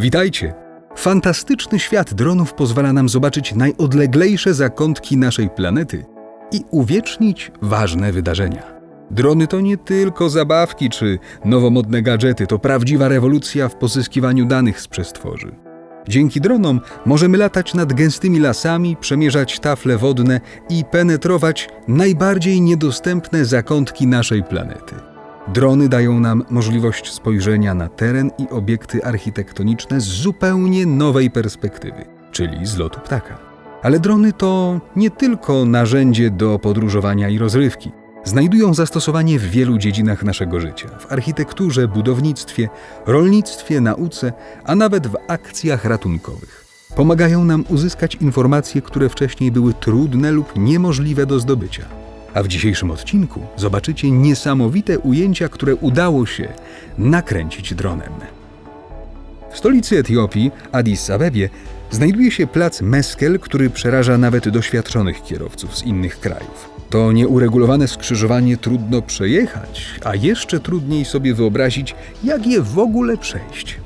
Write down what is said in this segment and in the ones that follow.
Witajcie! Fantastyczny świat dronów pozwala nam zobaczyć najodleglejsze zakątki naszej planety i uwiecznić ważne wydarzenia. Drony to nie tylko zabawki czy nowomodne gadżety, to prawdziwa rewolucja w pozyskiwaniu danych z przestworzy. Dzięki dronom możemy latać nad gęstymi lasami, przemierzać tafle wodne i penetrować najbardziej niedostępne zakątki naszej planety. Drony dają nam możliwość spojrzenia na teren i obiekty architektoniczne z zupełnie nowej perspektywy, czyli z lotu ptaka. Ale drony to nie tylko narzędzie do podróżowania i rozrywki. Znajdują zastosowanie w wielu dziedzinach naszego życia w architekturze, budownictwie, rolnictwie, nauce, a nawet w akcjach ratunkowych. Pomagają nam uzyskać informacje, które wcześniej były trudne lub niemożliwe do zdobycia. A w dzisiejszym odcinku zobaczycie niesamowite ujęcia, które udało się nakręcić dronem. W stolicy Etiopii, Addis Abebie, znajduje się plac Meskel, który przeraża nawet doświadczonych kierowców z innych krajów. To nieuregulowane skrzyżowanie trudno przejechać, a jeszcze trudniej sobie wyobrazić, jak je w ogóle przejść.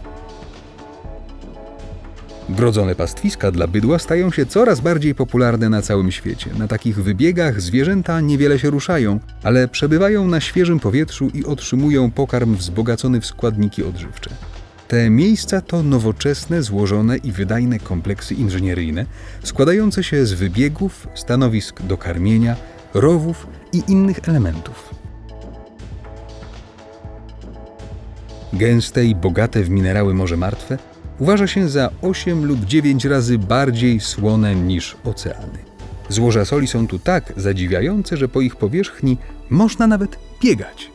Brodzone pastwiska dla bydła stają się coraz bardziej popularne na całym świecie. Na takich wybiegach zwierzęta niewiele się ruszają, ale przebywają na świeżym powietrzu i otrzymują pokarm wzbogacony w składniki odżywcze. Te miejsca to nowoczesne, złożone i wydajne kompleksy inżynieryjne, składające się z wybiegów, stanowisk do karmienia, rowów i innych elementów. Gęste i bogate w minerały Morze Martwe uważa się za 8 lub 9 razy bardziej słone niż oceany. Złoża soli są tu tak zadziwiające, że po ich powierzchni można nawet biegać.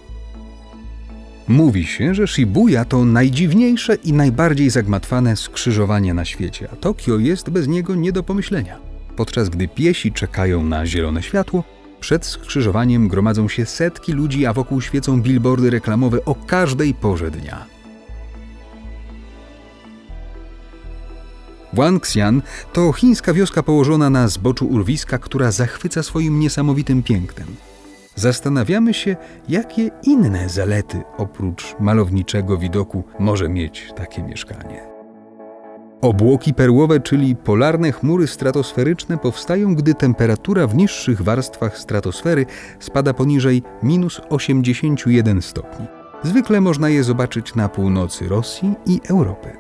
Mówi się, że Shibuya to najdziwniejsze i najbardziej zagmatwane skrzyżowanie na świecie, a Tokio jest bez niego nie do pomyślenia. Podczas gdy piesi czekają na zielone światło, przed skrzyżowaniem gromadzą się setki ludzi, a wokół świecą billboardy reklamowe o każdej porze dnia. Wangxian to chińska wioska położona na zboczu urwiska, która zachwyca swoim niesamowitym pięknem. Zastanawiamy się, jakie inne zalety oprócz malowniczego widoku może mieć takie mieszkanie. Obłoki perłowe, czyli polarne chmury stratosferyczne, powstają, gdy temperatura w niższych warstwach stratosfery spada poniżej minus 81 stopni. Zwykle można je zobaczyć na północy Rosji i Europy.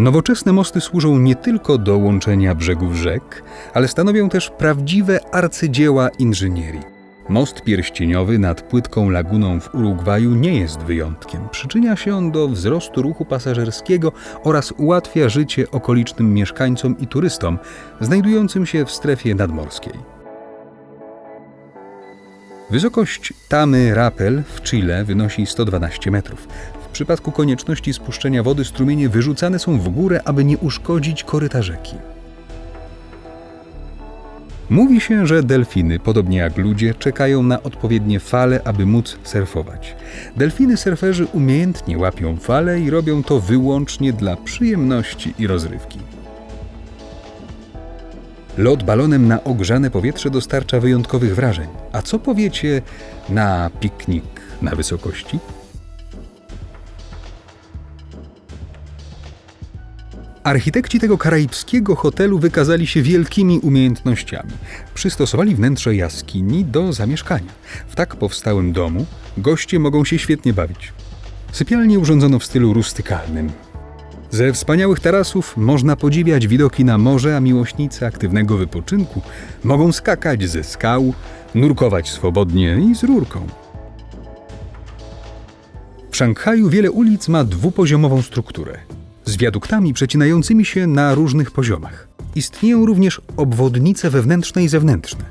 Nowoczesne mosty służą nie tylko do łączenia brzegów rzek, ale stanowią też prawdziwe arcydzieła inżynierii. Most pierścieniowy nad płytką laguną w Urugwaju nie jest wyjątkiem. Przyczynia się on do wzrostu ruchu pasażerskiego oraz ułatwia życie okolicznym mieszkańcom i turystom znajdującym się w strefie nadmorskiej. Wysokość Tamy Rappel w Chile wynosi 112 metrów. W przypadku konieczności spuszczenia wody strumienie wyrzucane są w górę, aby nie uszkodzić koryta rzeki. Mówi się, że delfiny, podobnie jak ludzie, czekają na odpowiednie fale, aby móc surfować. Delfiny surferzy umiejętnie łapią fale i robią to wyłącznie dla przyjemności i rozrywki. Lot balonem na ogrzane powietrze dostarcza wyjątkowych wrażeń. A co powiecie na piknik na wysokości? Architekci tego karaibskiego hotelu wykazali się wielkimi umiejętnościami. Przystosowali wnętrze jaskini do zamieszkania. W tak powstałym domu goście mogą się świetnie bawić. Sypialnie urządzono w stylu rustykalnym. Ze wspaniałych tarasów można podziwiać widoki na morze, a miłośnicy aktywnego wypoczynku mogą skakać ze skał, nurkować swobodnie i z rurką. W Szanghaju wiele ulic ma dwupoziomową strukturę z wiaduktami przecinającymi się na różnych poziomach. Istnieją również obwodnice wewnętrzne i zewnętrzne.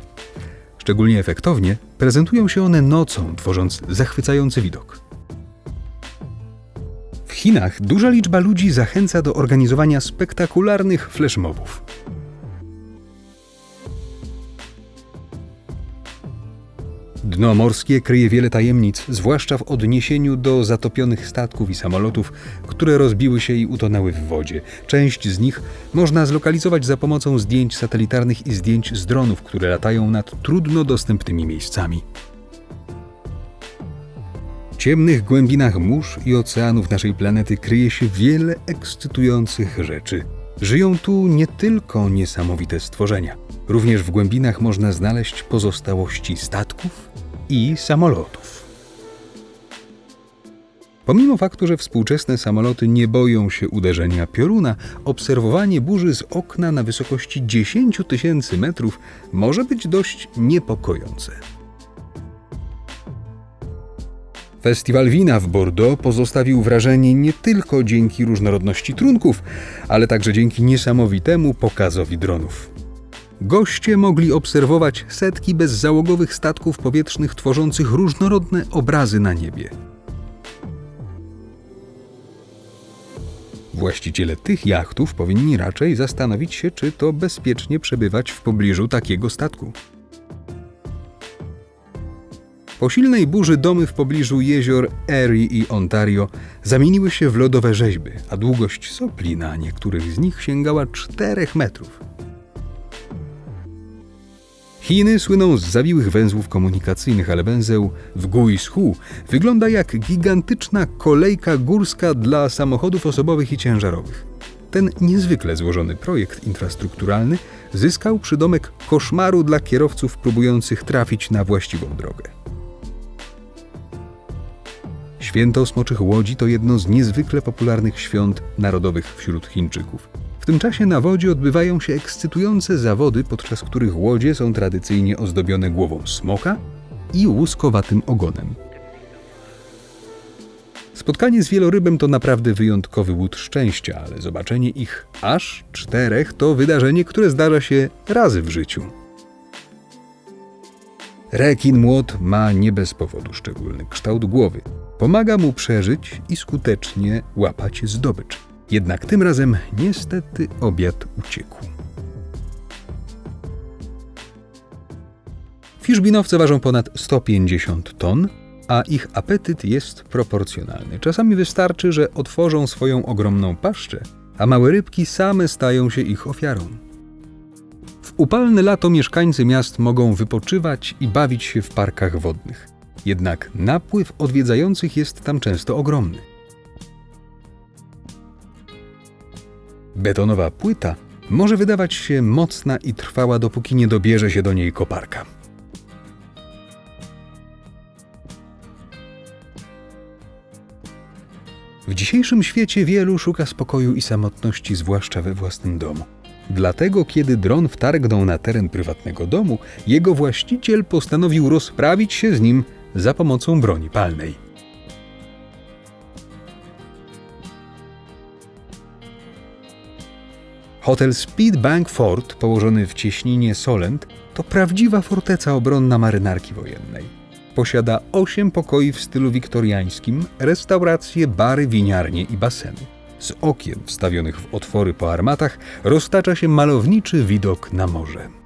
Szczególnie efektownie prezentują się one nocą, tworząc zachwycający widok. W Chinach duża liczba ludzi zachęca do organizowania spektakularnych flashmobów. Dno morskie kryje wiele tajemnic, zwłaszcza w odniesieniu do zatopionych statków i samolotów, które rozbiły się i utonęły w wodzie. Część z nich można zlokalizować za pomocą zdjęć satelitarnych i zdjęć z dronów, które latają nad trudno dostępnymi miejscami. ciemnych głębinach mórz i oceanów naszej planety kryje się wiele ekscytujących rzeczy. Żyją tu nie tylko niesamowite stworzenia, również w głębinach można znaleźć pozostałości statków i samolotów. Pomimo faktu, że współczesne samoloty nie boją się uderzenia pioruna, obserwowanie burzy z okna na wysokości 10 tysięcy metrów może być dość niepokojące. Festiwal wina w Bordeaux pozostawił wrażenie nie tylko dzięki różnorodności trunków, ale także dzięki niesamowitemu pokazowi dronów. Goście mogli obserwować setki bezzałogowych statków powietrznych tworzących różnorodne obrazy na niebie. Właściciele tych jachtów powinni raczej zastanowić się, czy to bezpiecznie przebywać w pobliżu takiego statku. Po silnej burzy domy w pobliżu jezior Erie i Ontario zamieniły się w lodowe rzeźby, a długość sopli na niektórych z nich sięgała 4 metrów. Chiny słyną z zawiłych węzłów komunikacyjnych, ale węzeł w Guizhou wygląda jak gigantyczna kolejka górska dla samochodów osobowych i ciężarowych. Ten niezwykle złożony projekt infrastrukturalny zyskał przydomek koszmaru dla kierowców próbujących trafić na właściwą drogę. Święto Smoczych Łodzi to jedno z niezwykle popularnych świąt narodowych wśród Chińczyków. W tym czasie na wodzie odbywają się ekscytujące zawody, podczas których łodzie są tradycyjnie ozdobione głową smoka i łuskowatym ogonem. Spotkanie z wielorybem to naprawdę wyjątkowy łód szczęścia, ale zobaczenie ich aż czterech to wydarzenie, które zdarza się razy w życiu. Rekin młot ma nie bez powodu szczególny kształt głowy. Pomaga mu przeżyć i skutecznie łapać zdobycz. Jednak tym razem niestety obiad uciekł. Fiszbinowce ważą ponad 150 ton, a ich apetyt jest proporcjonalny. Czasami wystarczy, że otworzą swoją ogromną paszczę, a małe rybki same stają się ich ofiarą. W upalne lato mieszkańcy miast mogą wypoczywać i bawić się w parkach wodnych. Jednak napływ odwiedzających jest tam często ogromny. Betonowa płyta może wydawać się mocna i trwała, dopóki nie dobierze się do niej koparka. W dzisiejszym świecie wielu szuka spokoju i samotności, zwłaszcza we własnym domu. Dlatego, kiedy dron wtargnął na teren prywatnego domu, jego właściciel postanowił rozprawić się z nim za pomocą broni palnej. Hotel Speedbank Fort, położony w cieśninie Solent, to prawdziwa forteca obronna marynarki wojennej. Posiada osiem pokoi w stylu wiktoriańskim, restauracje, bary, winiarnie i baseny. Z okien wstawionych w otwory po armatach roztacza się malowniczy widok na morze.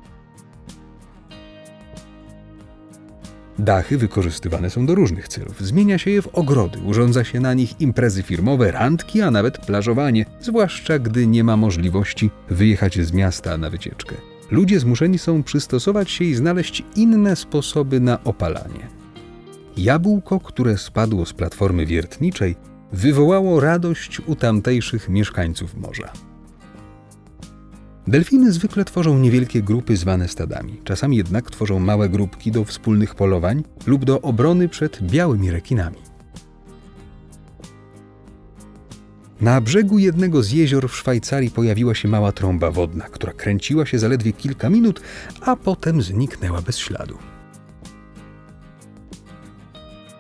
Dachy wykorzystywane są do różnych celów. Zmienia się je w ogrody, urządza się na nich imprezy firmowe, randki, a nawet plażowanie, zwłaszcza gdy nie ma możliwości wyjechać z miasta na wycieczkę. Ludzie zmuszeni są przystosować się i znaleźć inne sposoby na opalanie. Jabłko, które spadło z platformy wiertniczej, wywołało radość u tamtejszych mieszkańców morza. Delfiny zwykle tworzą niewielkie grupy zwane stadami, czasami jednak tworzą małe grupki do wspólnych polowań lub do obrony przed białymi rekinami. Na brzegu jednego z jezior w Szwajcarii pojawiła się mała trąba wodna, która kręciła się zaledwie kilka minut, a potem zniknęła bez śladu.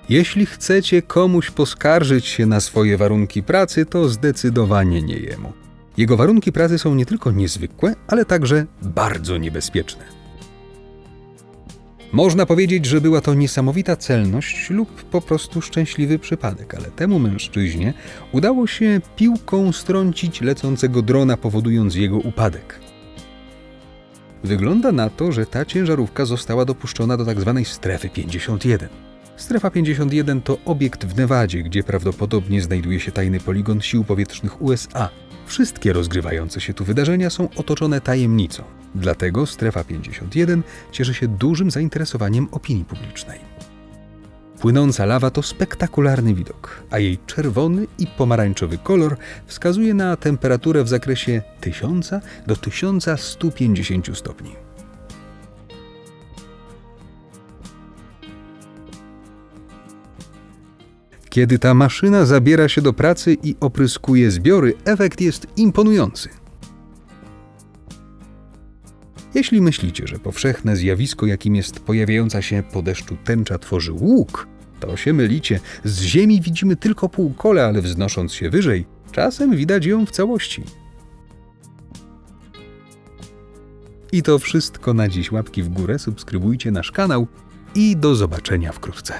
Jeśli chcecie komuś poskarżyć się na swoje warunki pracy, to zdecydowanie nie jemu. Jego warunki pracy są nie tylko niezwykłe, ale także bardzo niebezpieczne. Można powiedzieć, że była to niesamowita celność lub po prostu szczęśliwy przypadek, ale temu mężczyźnie udało się piłką strącić lecącego drona, powodując jego upadek. Wygląda na to, że ta ciężarówka została dopuszczona do tzw. Tak strefy 51. Strefa 51 to obiekt w Nevadzie, gdzie prawdopodobnie znajduje się tajny poligon sił powietrznych USA. Wszystkie rozgrywające się tu wydarzenia są otoczone tajemnicą. Dlatego Strefa 51 cieszy się dużym zainteresowaniem opinii publicznej. Płynąca lawa to spektakularny widok, a jej czerwony i pomarańczowy kolor wskazuje na temperaturę w zakresie 1000 do 1150 stopni. Kiedy ta maszyna zabiera się do pracy i opryskuje zbiory, efekt jest imponujący. Jeśli myślicie, że powszechne zjawisko, jakim jest pojawiająca się po deszczu tęcza, tworzy łuk, to się mylicie. Z ziemi widzimy tylko półkole, ale wznosząc się wyżej, czasem widać ją w całości. I to wszystko na dziś. Łapki w górę, subskrybujcie nasz kanał i do zobaczenia wkrótce.